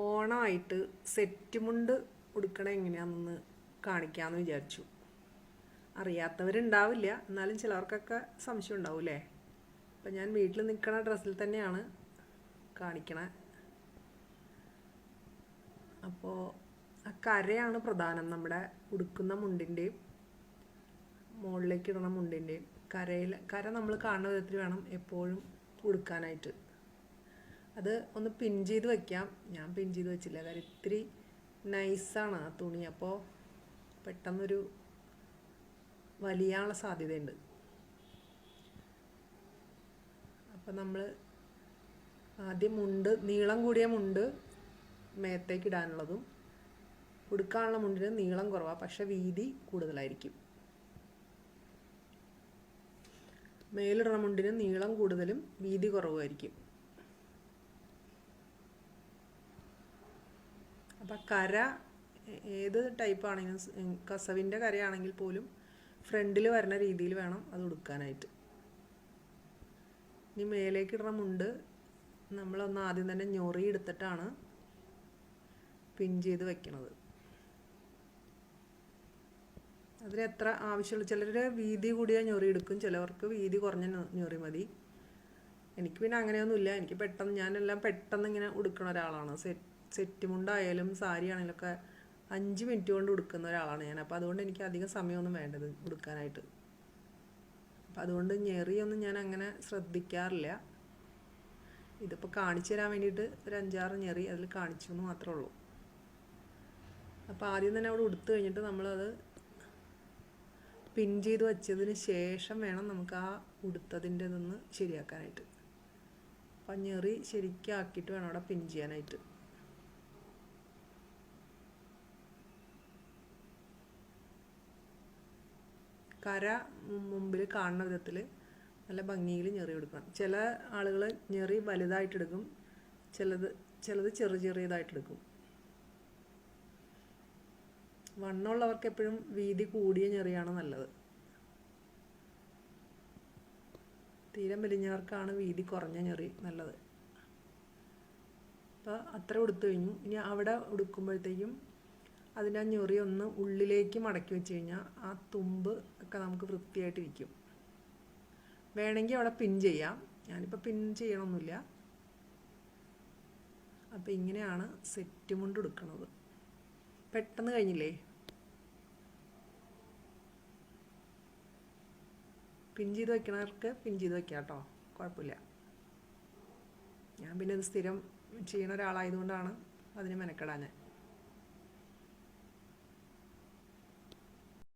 ഓണമായിട്ട് set മുണ്ട് ഉടുക്കണ എങ്ങനെയാണെന്ന് കാണിക്കാമെന്ന് വിചാരിച്ചു. അറിയാത്തവരുണ്ടാവില്ല. എന്നാലും ചിലർക്കൊക്കെ സംശയം ഉണ്ടാവില്ലേ? അപ്പം ഞാൻ വീട്ടിൽ നിൽക്കണ ഡ്രസ്സിൽ തന്നെയാണ് കാണിക്കണേ. അപ്പോൾ ആ കരയാണ് പ്രധാനം നമ്മുടെ ഉടുക്കുന്ന മുണ്ടിന്റെയും മുകളിലേക്ക് ഇടണ മുണ്ടിന്റെയും. കരയിൽ കര നമ്മൾ കാണുന്ന വിധത്തിൽ വേണം എപ്പോഴും ഉടുക്കാനായിട്ട്. അത് ഒന്ന് പിൻ ചെയ്ത് വയ്ക്കാം ഞാൻ പിൻ ചെയ്ത് വെച്ചില്ല. കാര്യം ഇത്തിരി നൈസാണ് ആ തുണി. അപ്പോൾ പെട്ടെന്നൊരു വലിയാനുള്ള സാധ്യതയുണ്ട്. അപ്പം നമ്മൾ ആദ്യം മുണ്ട് നീളം കൂടിയ മുണ്ട് മേത്തേക്ക് ഇടാനുള്ളതും ഉടുക്കാനുള്ള മുണ്ടിന് നീളം കുറവാണ് പക്ഷെ വീതി കൂടുതലായിരിക്കും. മേലിടണ മുണ്ടിന് നീളം കൂടുതലും വീതി കുറവുമായിരിക്കും. അപ്പം കര ഏത് ടൈപ്പ് ആണെങ്കിലും കസവിന്റെ കരയാണെങ്കിൽ പോലും ഫ്രണ്ടിൽ വരുന്ന രീതിയിൽ വേണം അത് ഉടുക്കാനായിട്ട്. ഇനി മേലേക്ക് മുണ്ട് നമ്മളൊന്ന് ആദ്യം തന്നെ ഞൊറി എടുത്തിട്ടാണ് പിൻ ചെയ്ത് വെക്കണത്. അതിന് എത്ര ആവശ്യമുള്ള ചിലർ വീതി കൂടിയ ഞൊറി എടുക്കും ചിലവർക്ക് വീതി കുറഞ്ഞ ഞൊറി മതി. എനിക്ക് പിന്നെ അങ്ങനെയൊന്നുമില്ല. എനിക്ക് പെട്ടെന്ന് ഞാനെല്ലാം പെട്ടെന്ന് ഇങ്ങനെ ഉടുക്കുന്ന ഒരാളാണ്. സെറ്റ് സെറ്റ് മുണ്ടായാലും സാരി ആണെങ്കിലും ഒക്കെ അഞ്ച് മിനിറ്റ് കൊണ്ട് ഉടുക്കുന്ന ഒരാളാണ് ഞാൻ. അപ്പോൾ അതുകൊണ്ട് എനിക്ക് അധികം സമയമൊന്നും വേണ്ടത് ഉടുക്കാനായിട്ട്. അപ്പം അതുകൊണ്ട് ഞെറിയൊന്നും ഞാൻ അങ്ങനെ ശ്രദ്ധിക്കാറില്ല. ഇതിപ്പോൾ കാണിച്ചു തരാൻ വേണ്ടിയിട്ട് ഒരു അഞ്ചാറ് ഞെറി അതിൽ കാണിച്ചു എന്ന് മാത്രമേ ഉള്ളൂ. അപ്പോൾ ആദ്യം തന്നെ അവിടെ ഉടുത്തു കഴിഞ്ഞിട്ട് നമ്മളത് പിൻ ചെയ്ത് വെച്ചതിന് ശേഷം വേണം നമുക്ക് ആ ഉടുത്തതിന്റെ ഇതൊന്ന് ശരിയാക്കാനായിട്ട്. അപ്പം ഞെറി ശരിക്കും ആക്കിയിട്ട് വേണം അവിടെ പിൻ ചെയ്യാനായിട്ട്. കര മുമ്പിൽ കാണുന്ന വിധത്തിൽ നല്ല ഭംഗിയിൽ ഞെറി എടുക്കണം. ചില ആളുകൾ ഞെറി വലുതായിട്ടെടുക്കും ചിലത് ചിലത് ചെറു ചെറിയതായിട്ടെടുക്കും വണ്ണമുള്ളവർക്ക് എപ്പോഴും വീതി കൂടിയ ഞെറിയാണ് നല്ലത്. തീരെ മെലിഞ്ഞവർക്കാണ് വീതി കുറഞ്ഞ ഞെറി നല്ലത്. അപ്പോൾ അത്ര ഉടുത്തു കഴിഞ്ഞു. ഇനി അവിടെ ഉടുക്കുമ്പോഴത്തേക്കും ആ ഞൊറി ഒന്ന് ഉള്ളിലേക്ക് മടക്കി വെച്ച് കഴിഞ്ഞാൽ ആ തുമ്പ് ഒക്കെ നമുക്ക് വൃത്തിയായിട്ട് ഇരിക്കും. വേണമെങ്കിൽ അവിടെ പിൻ ചെയ്യാം. ഞാനിപ്പോൾ പിൻ ചെയ്യണമൊന്നുമില്ല. അപ്പോൾ ഇങ്ങനെയാണ് സെറ്റ് മുണ്ട് എടുക്കുന്നത് പെട്ടെന്ന് കഴിഞ്ഞില്ലേ? പിൻ ചെയ്ത് വെക്കണവർക്ക് പിൻ ചെയ്ത് വെക്കാം കേട്ടോ. കുഴപ്പമില്ല. ഞാൻ പിന്നെ ഇത് സ്ഥിരം ചെയ്യുന്ന ഒരാളായതുകൊണ്ടാണ് അതിന് മെനക്കെടാൻ.